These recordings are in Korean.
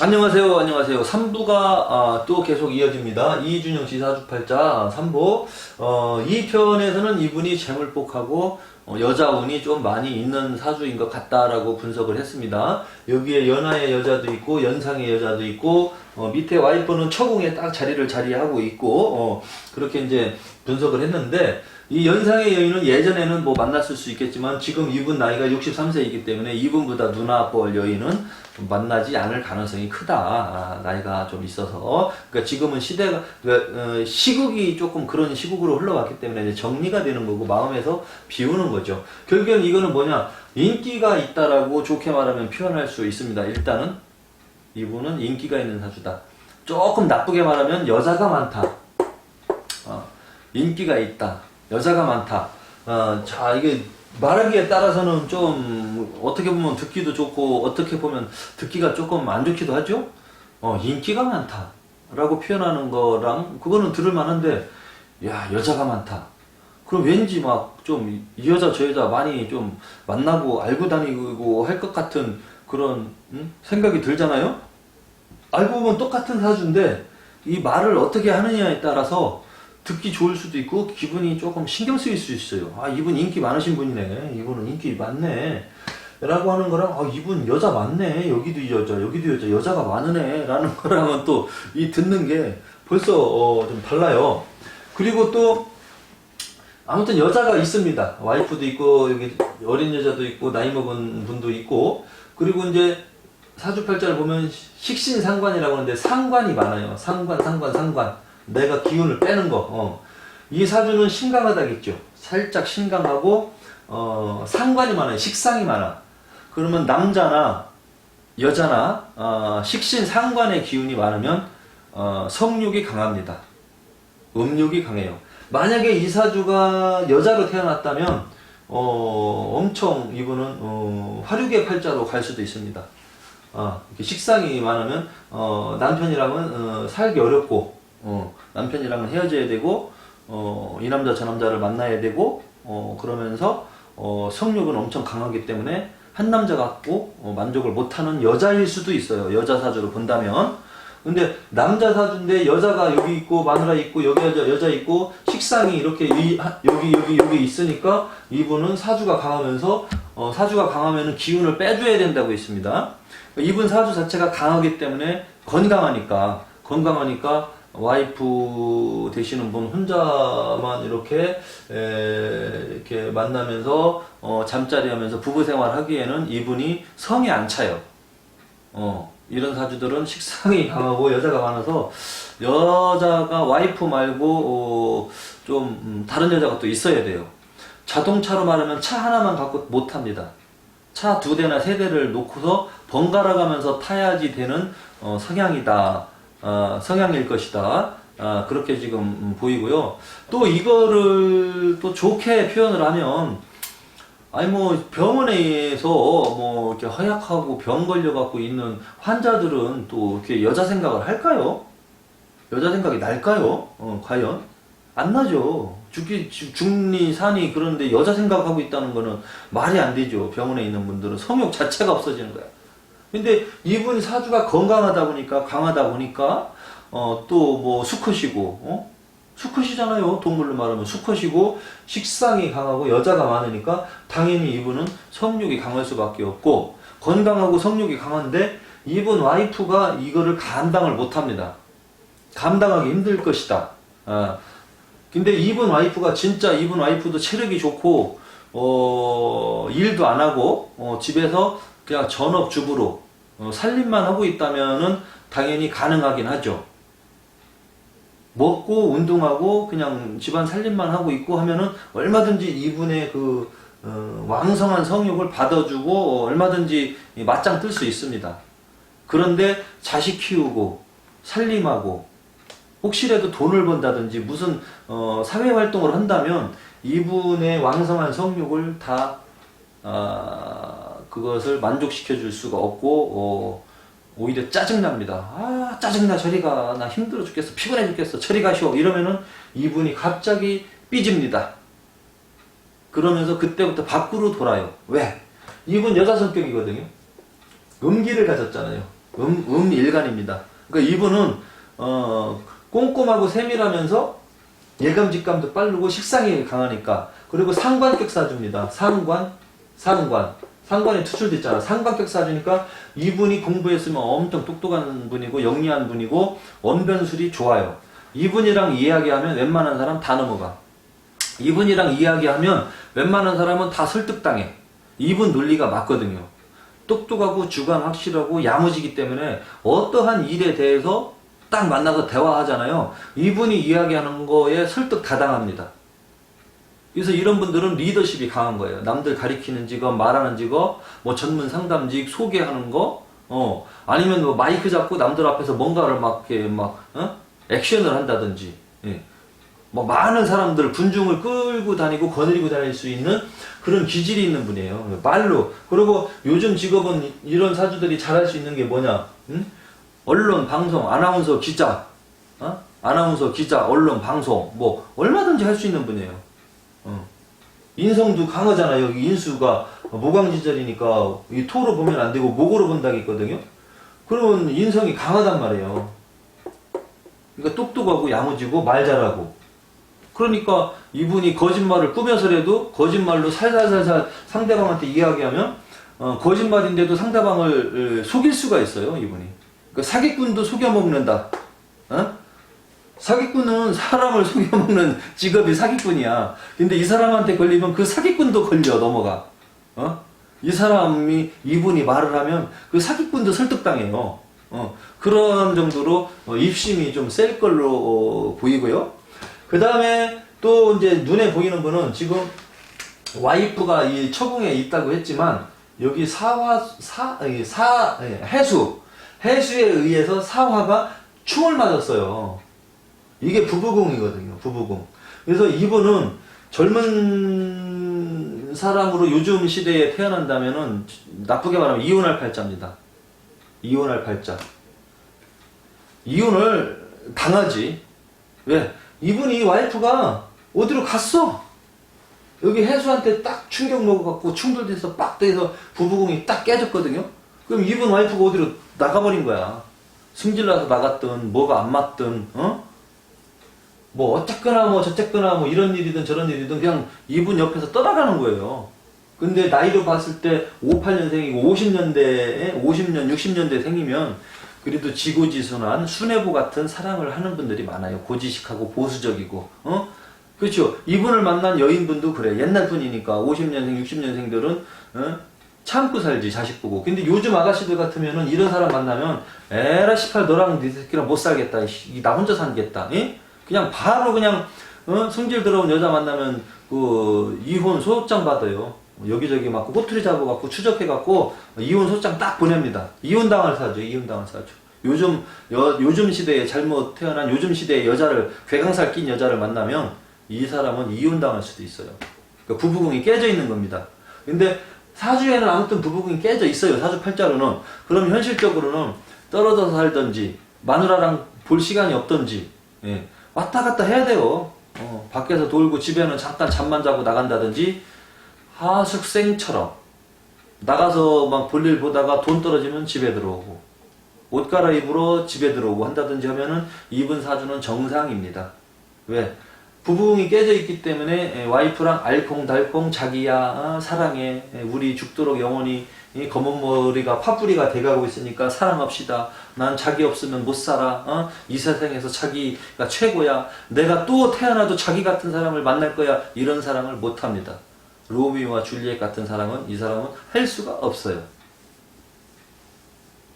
안녕하세요, 안녕하세요. 3부가 또 계속 이어집니다. 이준영 씨 사주팔자 3부. 어, 이 편에서는 이분이 재물복하고 어, 여자 운이 좀 많이 있는 사주인 것 같다라고 분석을 했습니다. 여기에 연하의 여자도 있고 연상의 여자도 있고 어, 밑에 와이프는 처궁에 딱 자리를 자리하고 있고 어, 그렇게 이제 분석을 했는데 이 연상의 여인은 예전에는 뭐 만났을 수 있겠지만 지금 이분 나이가 63세이기 때문에 이분보다 누나 뻘 여인은 좀 만나지 않을 가능성이 크다. 아, 나이가 좀 있어서. 그러니까 지금은 시대가, 그러니까 어, 시국이 조금 그런 시국으로 흘러왔기 때문에 정리가 되는 거고 마음에서 비우는 거죠. 결국엔 이거는 뭐냐. 인기가 있다라고 좋게 말하면 표현할 수 있습니다. 일단은 이분은 인기가 있는 사주다. 조금 나쁘게 말하면 여자가 많다. 어, 인기가 있다. 여자가 많다. 어, 자, 이게 말하기에 따라서는 좀 어떻게 보면 듣기도 좋고 어떻게 보면 듣기가 조금 안 좋기도 하죠. 어, 인기가 많다. 라고 표현하는 거랑 그거는 들을 만한데 야, 여자가 많다. 그럼 왠지 막 좀 이 여자 저 여자 많이 좀 만나고 알고 다니고 할 것 같은 그런 음? 생각이 들잖아요. 알고 보면 똑같은 사주인데 이 말을 어떻게 하느냐에 따라서 듣기 좋을 수도 있고 기분이 조금 신경 쓰일 수 있어요. 아 이분 인기 많으신 분이네. 이분은 인기 많네. 라고 하는 거랑 아 이분 여자 많네. 여기도 여자 여기도 여자 여자가 많으네. 라는 거랑은 또 이 듣는 게 벌써 어, 좀 달라요. 그리고 또 아무튼 여자가 있습니다. 와이프도 있고 여기 어린 여자도 있고 나이 먹은 분도 있고 그리고 이제 사주팔자를 보면 식신상관이라고 하는데 상관이 많아요. 상관, 상관, 상관. 내가 기운을 빼는 거. 어. 이 사주는 신강하다겠죠. 살짝 신강하고 어, 상관이 많아요. 식상이 많아. 그러면 남자나 여자나 어, 식신 상관의 기운이 많으면 어, 성욕이 강합니다. 음욕이 강해요. 만약에 이 사주가 여자로 태어났다면 어, 엄청 이분은 어, 화류계 팔자로 갈 수도 있습니다. 어, 이렇게 식상이 많으면 어, 남편이랑은 어, 살기 어렵고 어, 남편이랑은 헤어져야 되고 어, 이 남자 저 남자를 만나야 되고 어, 그러면서 어, 성욕은 엄청 강하기 때문에 한 남자 갖고 어, 만족을 못하는 여자일 수도 있어요. 여자 사주로 본다면. 근데 남자 사주인데 여자가 여기 있고 마누라 있고 여기 여자 여자 있고 식상이 이렇게 이, 하- 여기 여기 여기 있으니까 이분은 사주가 강하면서 어, 사주가 강하면은 기운을 빼줘야 된다고 했습니다. 이분 사주 자체가 강하기 때문에 건강하니까 건강하니까 와이프 되시는 분 혼자만 이렇게 에, 이렇게 만나면서 어, 잠자리 하면서 부부 생활 하기에는 이분이 성이 안 차요. 어, 이런 사주들은 식상이 강하고 여자가 많아서 여자가 와이프 말고 어, 좀 음, 다른 여자가 또 있어야 돼요. 자동차로 말하면 차 하나만 갖고 못 합니다. 차 두 대나 세 대를 놓고서 번갈아 가면서 타야지 되는 어, 성향이다. 어, 성향일 것이다. 아, 그렇게 지금 음, 보이고요. 또 이거를 또 좋게 표현을 하면 아니 뭐 병원에서 뭐 이렇게 허약하고 병 걸려 갖고 있는 환자들은 또 이렇게 여자 생각을 할까요? 여자 생각이 날까요? 어, 과연 안 나죠. 죽기 죽- 죽니 사니 그런데 여자 생각하고 있다는 거는 말이 안 되죠. 병원에 있는 분들은 성욕 자체가 없어지는 거야. 근데 이분이 사주가 건강하다 보니까 강하다 보니까 어, 또 뭐 수컷이고 어? 수컷이잖아요. 동물로 말하면 수컷이고 식상이 강하고 여자가 많으니까 당연히 이분은 성욕이 강할 수밖에 없고 건강하고 성욕이 강한데 이분 와이프가 이거를 감당을 못 합니다. 감당하기 힘들 것이다. 아, 근데 이분 와이프가 진짜 이분 와이프도 체력이 좋고 어, 일도 안 하고 어, 집에서 그냥 전업주부로 어, 살림만 하고 있다면은 당연히 가능하긴 하죠. 먹고 운동하고 그냥 집안 살림만 하고 있고 하면은 얼마든지 이분의 그 어, 왕성한 성욕을 받아주고 어, 얼마든지 이 맞짱 뜰 수 있습니다. 그런데 자식 키우고 살림하고 혹시라도 돈을 번다든지 무슨 어, 사회 활동을 한다면 이분의 왕성한 성욕을 다 아, 그것을 만족시켜 줄 수가 없고 어, 오히려 짜증납니다. 아 짜증나 저리가 나 힘들어 죽겠어 피곤해 죽겠어 저리 가시오 이러면은 이분이 갑자기 삐집니다. 그러면서 그때부터 밖으로 돌아요. 왜? 이분 여자 성격이거든요. 음기를 가졌잖아요. 음, 음일간입니다. 그러니까 이분은, 어, 꼼꼼하고 세밀하면서 예감 직감도 빠르고 식상이 강하니까. 그리고 상관격 사주입니다. 상관, 상관. 상관이 투출됐잖아. 상관격 사주니까 이분이 공부했으면 엄청 똑똑한 분이고 영리한 분이고 언변술이 좋아요. 이분이랑 이야기하면 웬만한 사람 다 넘어가. 이분이랑 이야기하면 웬만한 사람은 다 설득당해. 이분 논리가 맞거든요. 똑똑하고 주관 확실하고 야무지기 때문에 어떠한 일에 대해서 딱 만나서 대화하잖아요. 이분이 이야기하는 거에 설득 다 당합니다. 그래서 이런 분들은 리더십이 강한 거예요. 남들 가리키는 직업, 말하는 직업, 뭐 전문 상담직, 소개하는 거, 어, 아니면 뭐 마이크 잡고 남들 앞에서 뭔가를 막, 이렇게 막, 어? 액션을 한다든지, 예. 뭐 많은 사람들 분중을 끌고 다니고 거느리고 다닐 수 있는 그런 기질이 있는 분이에요. 말로. 그리고 요즘 직업은 이런 사주들이 잘할 수 있는 게 뭐냐? 응? 언론, 방송, 아나운서, 기자, 어? 아나운서, 기자, 언론, 방송, 뭐 얼마든지 할 수 있는 분이에요. 어. 인성도 강하잖아요. 이 인수가 모강지절이니까 이 토로 보면 안 되고 목으로 본다고 있거든요. 그러면 인성이 강하단 말이에요. 그러니까 똑똑하고 야무지고 말 잘하고. 그러니까 이분이 거짓말을 꾸며서라도 거짓말로 살살살살 상대방한테 이야기하면 어, 거짓말인데도 상대방을 에, 속일 수가 있어요. 이분이. 그러니까 사기꾼도 속여먹는다. 어? 사기꾼은 사람을 속여먹는 직업이 사기꾼이야. 근데 이 사람한테 걸리면 그 사기꾼도 걸려 넘어가. 어? 이 사람이 이분이 말을 하면 그 사기꾼도 설득당해요. 어, 그런 정도로 어, 입심이 좀 셀 걸로 어, 보이고요. 그 다음에 또 이제 눈에 보이는 분은 지금 와이프가 이 처궁에 있다고 했지만 여기 사화 사, 사 아니, 해수 해수에 의해서 사화가 충을 맞았어요. 이게 부부궁이거든요. 부부궁. 그래서 이분은 젊은 사람으로 요즘 시대에 태어난다면은 나쁘게 말하면 이혼할 팔자입니다. 이혼할 팔자. 이혼을 당하지. 왜? 이분이 와이프가 어디로 갔어? 여기 해수한테 딱 충격 먹어갖고 충돌돼서 빡 돼서 부부궁이 딱 깨졌거든요? 그럼 이분 와이프가 어디로 나가버린 거야. 승질나서 나갔든, 뭐가 안 맞든, 어? 뭐, 어쨌거나 뭐, 저쨌거나 뭐, 이런 일이든 저런 일이든 그냥 이분 옆에서 떠나가는 거예요. 근데 나이로 봤을 때 58년생이고 50년대에, 50년, 60년대 생이면 그래도 지고지순한 순애보 같은 사랑을 하는 분들이 많아요. 고지식하고 보수적이고, 어? 그렇죠. 이분을 만난 여인분도 그래. 옛날 분이니까 50년생, 60년생들은 어? 참고 살지 자식 보고. 근데 요즘 아가씨들 같으면은 이런 사람 만나면 에라 18 너랑 네 새끼랑 못 살겠다. 나 혼자 살겠다. 예? 그냥 바로 그냥 어? 성질 들어온 여자 만나면 그 이혼 소장 받아요. 여기저기 막 꼬투리 잡아갖고 추적해갖고 이혼 소장 딱 보냅니다. 이혼 당할 사죠. 이혼 당할 사죠. 요즘 여, 요즘 시대에 잘못 태어난 요즘 시대의 여자를 괴강살 낀 여자를 만나면 이 사람은 이혼 당할 수도 있어요. 그러니까 부부궁이 깨져 있는 겁니다. 근데 사주에는 아무튼 부부궁이 깨져 있어요. 사주 팔자로는. 그럼 현실적으로는 떨어져서 살든지 마누라랑 볼 시간이 없든지 예, 왔다 갔다 해야 돼요. 어, 밖에서 돌고 집에는 잠깐 잠만 자고 나간다든지 하숙생처럼 나가서 막 볼일 보다가 돈 떨어지면 집에 들어오고 옷 갈아입으러 집에 들어오고 한다든지 하면은 이분 사주는 정상입니다. 왜? 부부궁이 깨져 있기 때문에 에, 와이프랑 알콩달콩 자기야 아, 사랑해 에, 우리 죽도록 영원히 이 검은 머리가 파뿌리가 돼가고 있으니까 사랑합시다. 난 자기 없으면 못 살아. 어? 이 세상에서 자기가 최고야. 내가 또 태어나도 자기 같은 사람을 만날 거야. 이런 사랑을 못 합니다. 로미오와 줄리엣 같은 사랑은 이 사람은 할 수가 없어요.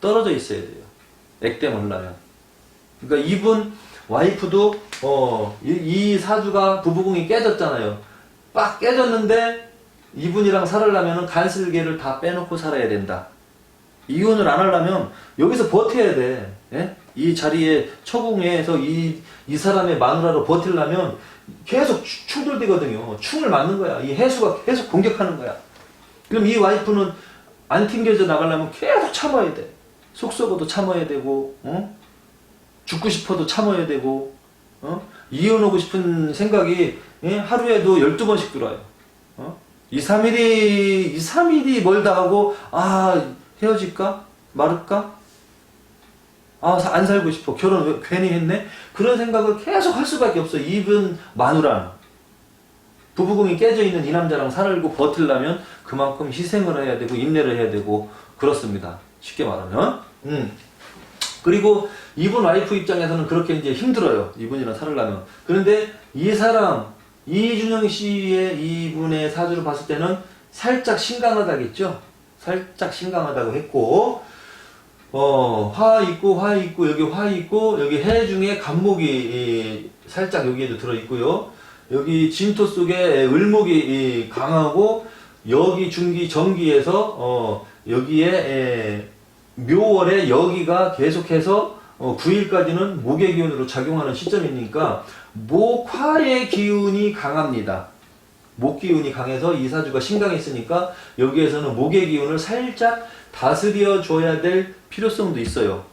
떨어져 있어야 돼요. 액땜 올라면. 그러니까 이분 와이프도 어, 이, 이 사주가 부부궁이 깨졌잖아요. 빡 깨졌는데 이분이랑 살으려면 간슬개를 다 빼놓고 살아야 된다. 이혼을 안 하려면 여기서 버텨야 돼. 예? 이 자리에 처궁에서 이, 이 사람의 마누라로 버틸려면 계속 추- 충돌되거든요. 충을 맞는 거야. 이 해수가 계속 공격하는 거야. 그럼 이 와이프는 안 튕겨져 나가려면 계속 참아야 돼. 속 썩어도 참아야 되고, 어? 죽고 싶어도 참아야 되고, 어? 이혼하고 싶은 생각이 예? 하루에도 12번씩 들어와요. 어? 2, 3일이 2, 3일이 멀다 하고 아 헤어질까 말을까 아 안 살고 싶어 결혼 왜 괜히 했네 그런 생각을 계속 할 수밖에 없어 이분 마누라는 부부궁이 깨져 있는 이 남자랑 살고 버틸려면 그만큼 희생을 해야 되고 인내를 해야 되고 그렇습니다 쉽게 말하면 음. 그리고 이분 와이프 입장에서는 그렇게 이제 힘들어요. 이분이랑 살으려면. 그런데 이 사람, 이준영 씨의 이분의 사주를 봤을 때는 살짝 신강하다겠죠? 살짝 신강하다고 했고, 어, 화 있고, 화 있고, 여기 화 있고, 여기 해 중에 간목이 이, 살짝 여기에도 들어있고요. 여기 진토 속에 을목이 이, 강하고, 여기 중기, 정기에서, 어, 여기에, 에, 묘월에 여기가 계속해서 어, 9일까지는 목의 기운으로 작용하는 시점이니까 목화의 기운이 강합니다. 목 기운이 강해서 이 사주가 신강했으니까 여기에서는 목의 기운을 살짝 다스려 줘야 될 필요성도 있어요.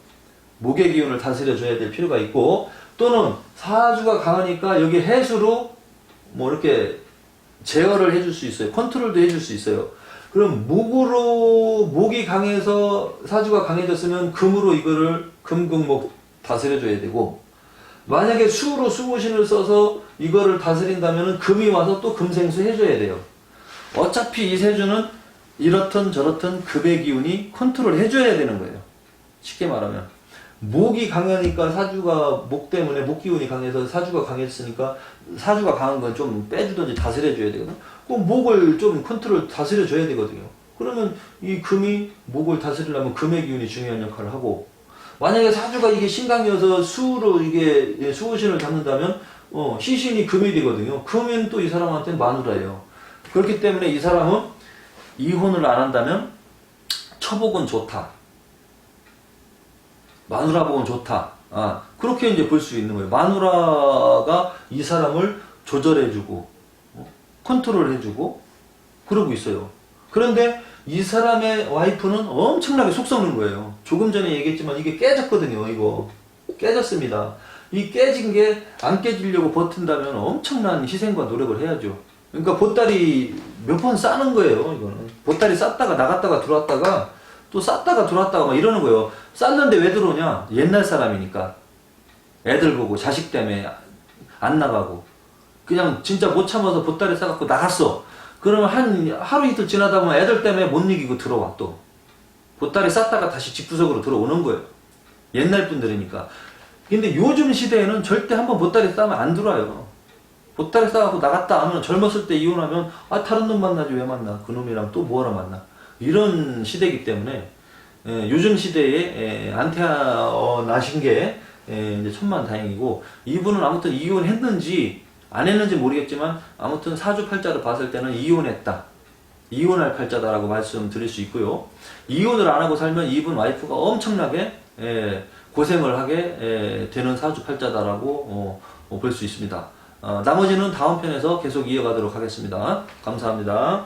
목의 기운을 다스려 줘야 될 필요가 있고 또는 사주가 강하니까 여기 해수로 뭐 이렇게 제어를 해줄 수 있어요. 컨트롤도 해줄 수 있어요. 그럼 목으로 목이 강해서 사주가 강해졌으면 금으로 이거를 금금목 다스려줘야 되고 만약에 수로 수고신을 써서 이거를 다스린다면 금이 와서 또 금생수 해줘야 돼요. 어차피 이 세주는 이렇든 저렇든 금의 기운이 컨트롤 해줘야 되는 거예요. 쉽게 말하면 목이 강하니까 사주가 목 때문에 목 기운이 강해서 사주가 강했으니까 사주가 강한 건 좀 빼주든지 다스려줘야 되거든. 그럼 목을 좀 컨트롤 다스려줘야 되거든요. 그러면 이 금이 목을 다스리려면 금의 기운이 중요한 역할을 하고 만약에 사주가 이게 신강이어서 수로 이게 예, 수호신을 잡는다면 어, 시신이 금이 되거든요. 금은 또 이 사람한테 마누라예요. 그렇기 때문에 이 사람은 이혼을 안 한다면 처복은 좋다. 마누라 복은 좋다. 아, 그렇게 이제 볼 수 있는 거예요. 마누라가 이 사람을 조절해주고, 어, 컨트롤해주고, 그러고 있어요. 그런데 이 사람의 와이프는 엄청나게 속 썩는 거예요. 조금 전에 얘기했지만 이게 깨졌거든요, 이거. 깨졌습니다. 이 깨진 게 안 깨지려고 버틴다면 엄청난 희생과 노력을 해야죠. 그러니까 보따리 몇 번 싸는 거예요, 이거는. 보따리 쌌다가 나갔다가 들어왔다가 또 쌌다가 들어왔다가 막 이러는 거예요. 쌌는데 왜 들어오냐? 옛날 사람이니까. 애들 보고 자식 때문에 안 나가고. 그냥 진짜 못 참아서 보따리 싸갖고 나갔어. 그러면 한 하루 이틀 지나다 보면 애들 때문에 못 이기고 들어와 또. 보따리 쌌다가 다시 집구석으로 들어오는 거예요. 옛날 분들이니까. 근데 요즘 시대에는 절대 한번 보따리 싸면 안 들어와요. 보따리 싸갖고 나갔다 하면 젊었을 때 이혼하면 아 다른 놈 만나지 왜 만나 그 놈이랑 또 뭐하러 만나 이런 시대이기 때문에 예, 요즘 시대에 예, 안 태어나신 게 예, 이제 천만 다행이고 이분은 아무튼 이혼했는지 안 했는지 모르겠지만 아무튼 사주 팔자를 봤을 때는 이혼했다 이혼할 팔자다라고 말씀드릴 수 있고요 이혼을 안 하고 살면 이분 와이프가 엄청나게 예, 고생을 하게 예, 되는 사주 팔자다라고 어, 볼수 있습니다. 어, 나머지는 다음 편에서 계속 이어가도록 하겠습니다. 감사합니다.